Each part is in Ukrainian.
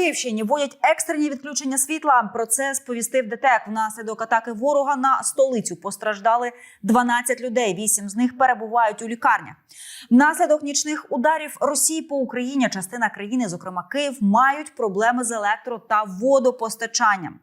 Київщині вводять екстрені відключення світла. Про це сповістив ДТЕК. Внаслідок атаки ворога на столицю постраждали 12 людей. Вісім з них перебувають у лікарнях. Внаслідок нічних ударів Росії по Україні частина країни, зокрема Київ, мають проблеми з електро та водопостачанням.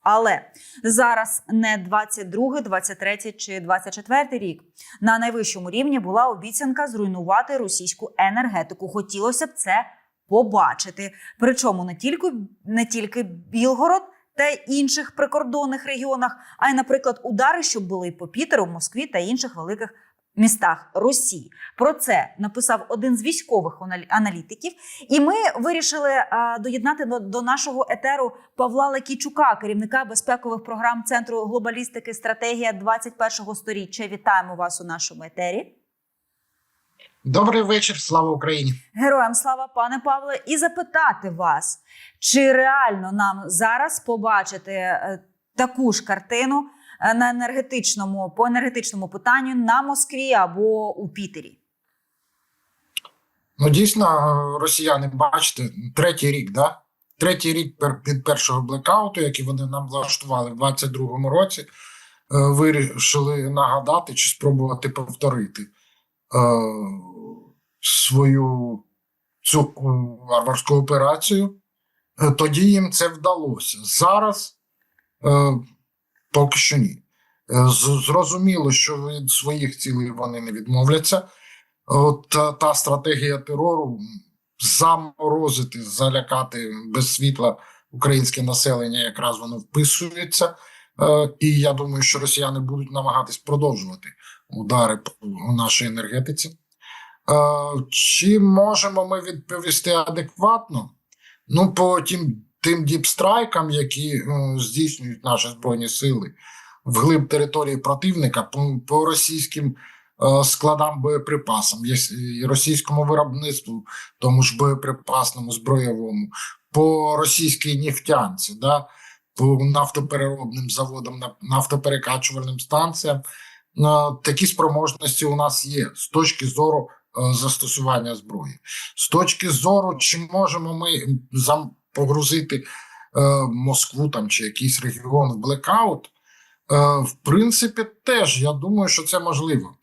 Але зараз не 22, 23 чи 24 рік. На найвищому рівні була обіцянка зруйнувати російську енергетику. Хотілося б це побачити. Причому не тільки не тільки Білгород та інших прикордонних регіонах, а й, наприклад, удари, щоб були по Пітеру, Москві та інших великих містах Росії. Про це написав один з військових аналітиків. І ми вирішили доєднати до, нашого етеру Павла Лекійчука, керівника безпекових програм Центру глобалістики стратегія 21-го сторіччя. Вітаємо вас у нашому етері. Добрий вечір, слава Україні. Героям слава, пане Павле, і запитати вас, чи реально нам зараз побачити е, таку ж картину е, на енергетичному по енергетичному питанню на Москві або у Пітері? Ну дійсно, е, росіяни, бачите, третій рік, да? Третій рік від першого блекауту, який вони нам влаштували в 22-му році, вирішили нагадати чи спробувати повторити свою цю варварську операцію. Е, Тоді їм це вдалося. Зараз е, поки що ні. Е, Зрозуміло, що від своїх цілей вони не відмовляться. От та, та стратегія терору заморозити, залякати без світла українське населення, якраз воно вписується. Е, і я думаю, що росіяни будуть намагатись продовжувати удари по нашій енергетиці. Е, чи можемо ми відповісти адекватно? Ну, по тим, тим діпстрайкам, які е, здійснюють наші збройні сили вглиб території противника, по, по російським е, складам боєприпасам, російському виробництву, тому ж боєприпасному, збройовому, по російській нефтянці, да, по нафтопереробним заводам, на- нафтоперекачувальним станціям. Такі спроможності у нас є з точки зору застосування зброї. З точки зору, чи можемо ми погрузити е, Москву там чи якийсь регіон в блекаут, Е, В принципі, теж я думаю, що це можливо.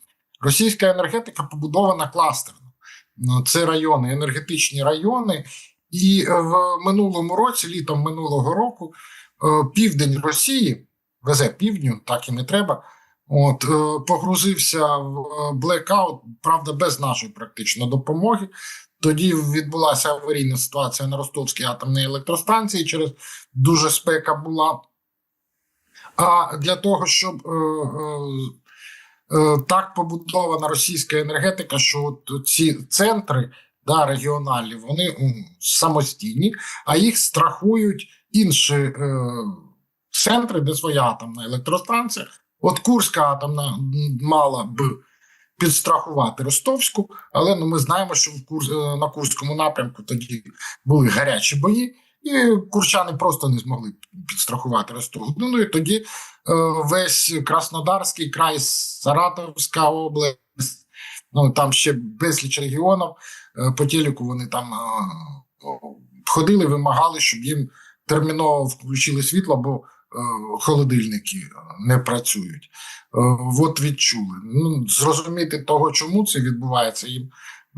Російська енергетика побудована кластерно. Ну, Це райони, енергетичні райони. І е, в минулому році, літом минулого року, е, південь Росії, везе півдню, так і не треба. От е, погрузився в е, блекаут, правда, без нашої практично допомоги. Тоді відбулася аварійна ситуація на Ростовській атомній електростанції. Через дуже спека була. А для того, щоб е, е, е, так побудована російська енергетика, що от ці центри да, регіональні, вони самостійні, а їх страхують інші е, центри, де своя атомна електростанція. От Курська атомна мала б підстрахувати Ростовську, але ну, ми знаємо, що в Кур... е, на Курському напрямку тоді були гарячі бої. І курчани просто не змогли підстрахувати Ростов. Ну, ну і тоді е, весь Краснодарський край, Саратовська область, ну там ще безліч регіонів. Е, по телеку вони там е, ходили, вимагали, щоб їм терміново включили світло, бо холодильники не працюють. Е, от відчули. Ну, зрозуміти того, чому це відбувається, їм.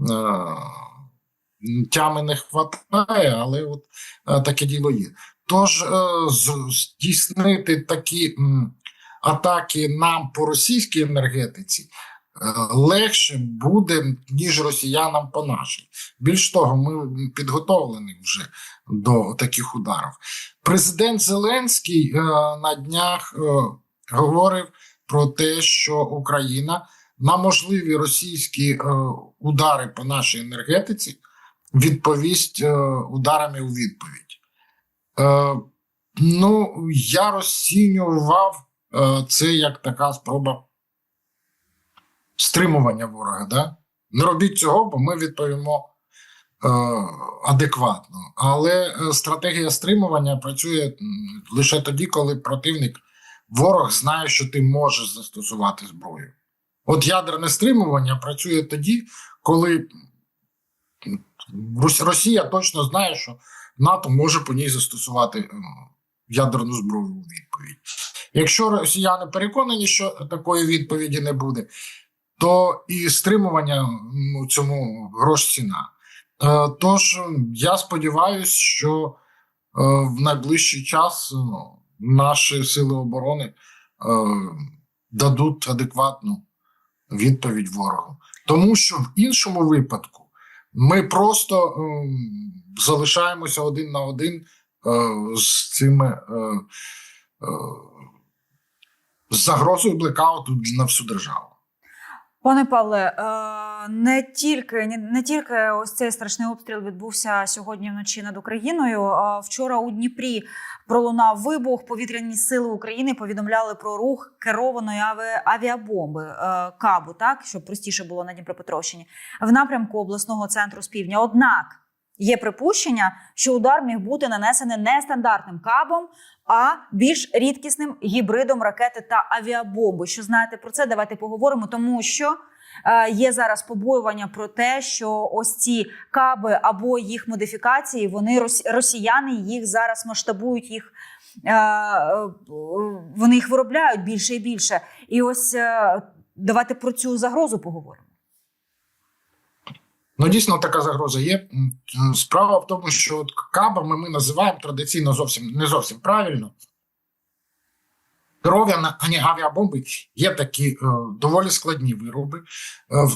Е, Тями не вистачає, але от е, таке діло є. Тож е, здійснити такі атаки нам по російській енергетиці е, легше буде, ніж росіянам по нашій. Більш того, ми підготовлені вже до таких ударів. Президент Зеленський е, на днях е, говорив про те, що Україна на можливі російські е, удари по нашій енергетиці відповість ударами у відповідь. Ну, я розцінював це як така спроба стримування ворога. Да? Не робіть цього, бо ми відповімо е, адекватно. Але е, стратегія стримування працює лише тоді, коли противник, ворог знає, що ти можеш застосувати зброю. От ядерне стримування працює тоді, коли Росія точно знає, що НАТО може по ній застосувати ядерну зброю у відповідь. Якщо росіяни переконані, що такої відповіді не буде, то і стримування ну, цьому грош ціна. Е, Тож я сподіваюся, що е, в найближчий час ну, наші сили оборони е, дадуть адекватну відповідь ворогу. Тому що в іншому випадку ми просто ем, залишаємося один на один е, з цими е, е, з загрозою блекауту на всю державу. Пане Павле, е, не тільки не, тільки ось цей страшний обстріл відбувся сьогодні вночі над Україною. Вчора у Дніпрі пролунав вибух. Повітряні сили України повідомляли про рух керованої аві- авіабомби е, кабу, так щоб простіше було на Дніпропетровщині, в напрямку обласного центру з півдня. Однак є припущення, що удар міг бути нанесений не стандартним кабом, а більш рідкісним гібридом ракети та авіабомби. Що знаєте про це? Давайте поговоримо, тому що. е, Є зараз побоювання про те, що ось ці каби або їх модифікації, вони рос- росіяни їх зараз масштабують їх, е, е, вони їх виробляють більше і більше. І ось давайте про цю загрозу поговоримо. Ну, дійсно, така загроза є. Справа в тому, що от кабами ми називаємо традиційно зовсім не зовсім правильно. Керовані авіабомби є такі е, доволі складні вироби. Е,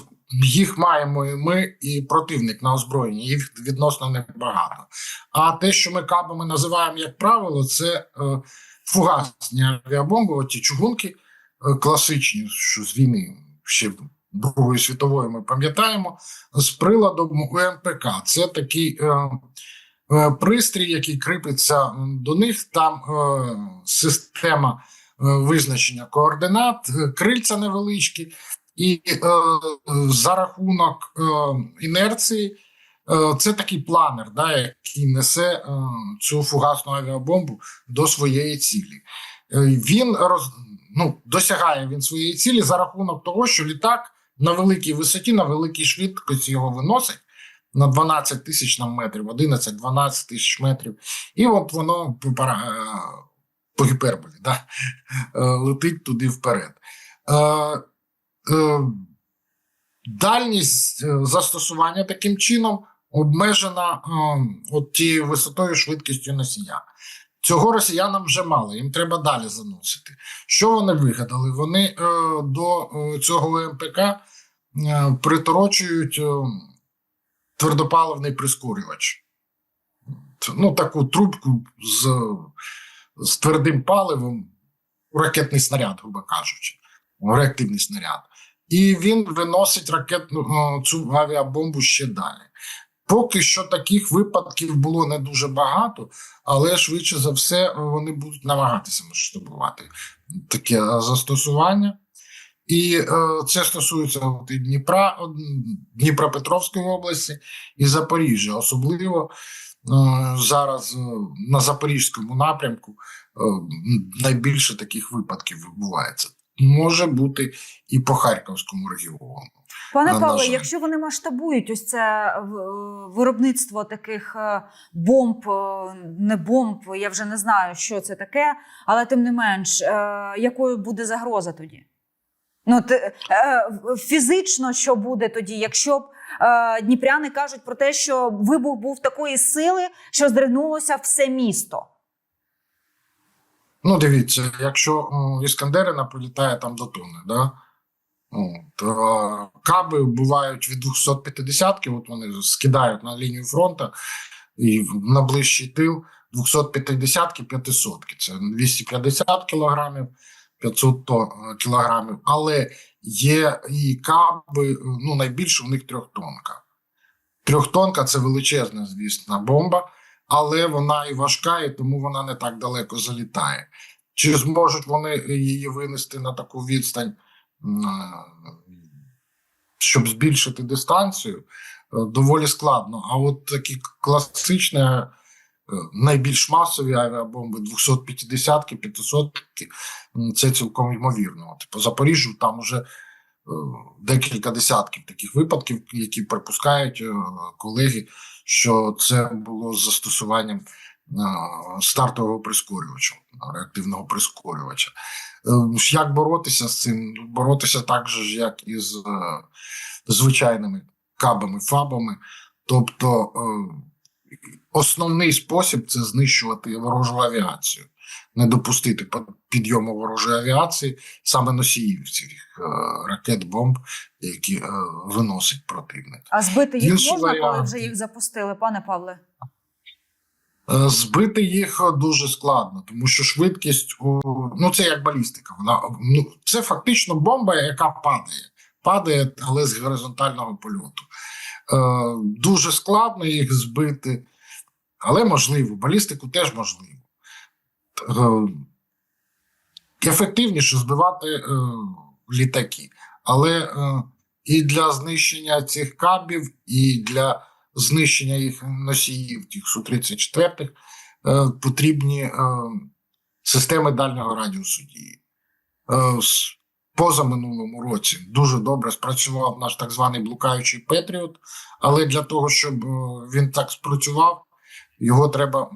їх маємо і ми, і противник на озброєнні. Їх відносно небагато. А те, що ми кабами називаємо, як правило, це е, фугасні авіабомби, оті чугунки е, класичні, що з війни ще Другої світової ми пам'ятаємо, з приладом УМПК. Це такий е, е, пристрій, який кріпиться до них. Там е, система е, визначення координат, е, крильця невеличкі, і е, за рахунок е, інерції. е, Це такий планер, да, який несе е, цю фугасну авіабомбу до своєї цілі. Е, Він роз, ну, досягає він своєї цілі за рахунок того, що літак на великій висоті, на великій швидкості його виносить на 12 тисяч метрів, 11-12 тисяч метрів, і от воно е, по гіперболі да, е, летить туди вперед. Е, Дальність застосування таким чином обмежена от тією висотою швидкістю носія. Цього росіянам вже мало, їм треба далі заносити. Що вони вигадали? Вони е, до е, цього МПК е, приторочують е, твердопаливний прискорювач. Ну, таку трубку з, з твердим паливом, ракетний снаряд, грубо кажучи, реактивний снаряд. І він виносить ракетну е, цю авіабомбу ще далі. Поки що таких випадків було не дуже багато, але швидше за все е, вони будуть намагатися масштабувати таке е, застосування. І е, це стосується от і Дніпра, от, Дніпропетровської області і Запоріжжя. Особливо е, зараз е, на Запорізькому напрямку е, найбільше таких випадків відбувається. Може бути і по Харківському регіону. Пане Павле, якщо вони масштабують ось це е, виробництво таких е, бомб, е, не бомб, я вже не знаю, що це таке, але тим не менш, е, якою буде загроза тоді? Ну, ти, е, фізично, що буде тоді, якщо б е, дніпряни кажуть про те, що вибух був такої сили, що здригнулося все місто. Ну, дивіться, якщо Іскандерина прилітає там до тони, да? О, то каби бувають від 250-ки, от вони скидають на лінію фронту і на ближчий тил 250-ки, 500-ки. Це 250 кілограмів, 500 е, кілограмів. Але є і каби, е, ну найбільше у них трьохтонка. Трьохтонка це величезна, звісно, бомба, але вона і важка, і тому вона не так далеко залітає. Чи зможуть вони її винести на таку відстань, щоб збільшити дистанцію, е, доволі складно. А от такі класичні, е, найбільш масові авіабомби 250-ки, 500-ки, це цілком ймовірно. По Запоріжжю там уже декілька десятків таких випадків, які припускають е, колеги, що це було з застосуванням е, стартового прискорювача, реактивного прискорювача. Е, Як боротися з цим? Боротися так же як і з е, звичайними кабами, фабами. Тобто е, основний спосіб це знищувати ворожу авіацію, не допустити підйому ворожої авіації, саме носіїв цих е, ракет, бомб, які е, виносить противник. А збити їх Інші можна, коли вже їх запустили, пане Павле? Е, Збити їх дуже складно, тому що швидкість у ну це як балістика. Вона ну це фактично бомба, яка падає, падає, але з горизонтального польоту. Е, дуже складно їх збити, але можливо. Балістику теж можливо. Е, ефективніше збивати е, літаки, але е, і для знищення цих кабів, і для знищення їх носіїв, тих Су-34, е, потрібні системи дальнього радіусу дії. С- позаминулому році дуже добре спрацював наш так званий блукаючий Петріот, але для того, щоб він так спрацював, його треба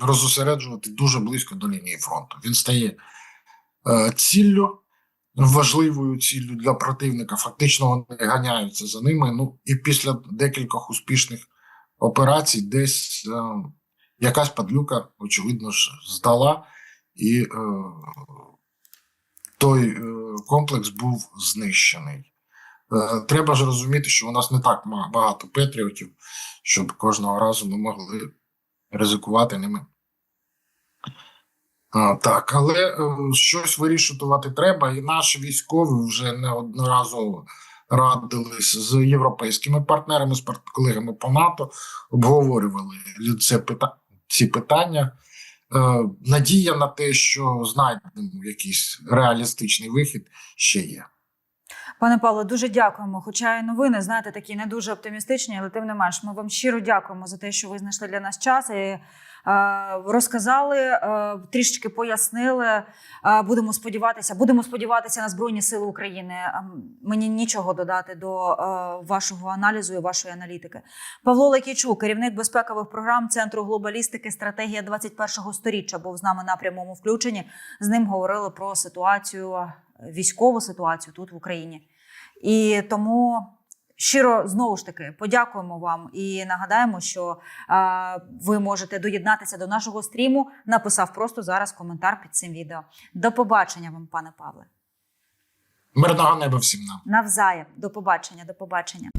розосереджувати дуже близько до лінії фронту. Він стає е, ціллю, важливою ціллю для противника. Фактично вони ганяються за ними. Ну і після декількох успішних операцій, десь е, якась падлюка, очевидно ж, здала, і е, той комплекс був знищений. Треба ж розуміти, що у нас не так багато патріотів, щоб кожного разу ми могли ризикувати ними. А, так, але е, щось вирішувати треба, і наші військові вже неодноразово радились з європейськими партнерами, з колегами по НАТО, обговорювали це пита- ці питання. Е, надія на те, що знайдемо якийсь реалістичний вихід, ще є. Пане Павло, дуже дякуємо. Хоча і новини, знаєте, такі не дуже оптимістичні, але тим не менш, ми вам щиро дякуємо за те, що ви знайшли для нас час і е, розказали, е, трішечки пояснили. Е, будемо сподіватися, будемо сподіватися на Збройні Сили України. Е, Мені нічого додати до е, вашого аналізу і вашої аналітики. Павло Лекічук, керівник безпекових програм Центру глобалістики стратегія 21-го сторіччя, був з нами на прямому включенні. З ним говорили про ситуацію, військову ситуацію тут в Україні. І тому щиро знову ж таки подякуємо вам і нагадаємо, що а, ви можете доєднатися до нашого стріму. Написав просто зараз коментар під цим відео. До побачення вам, пане Павле. Мирного неба всім нам. Навзаєм. До побачення, до побачення.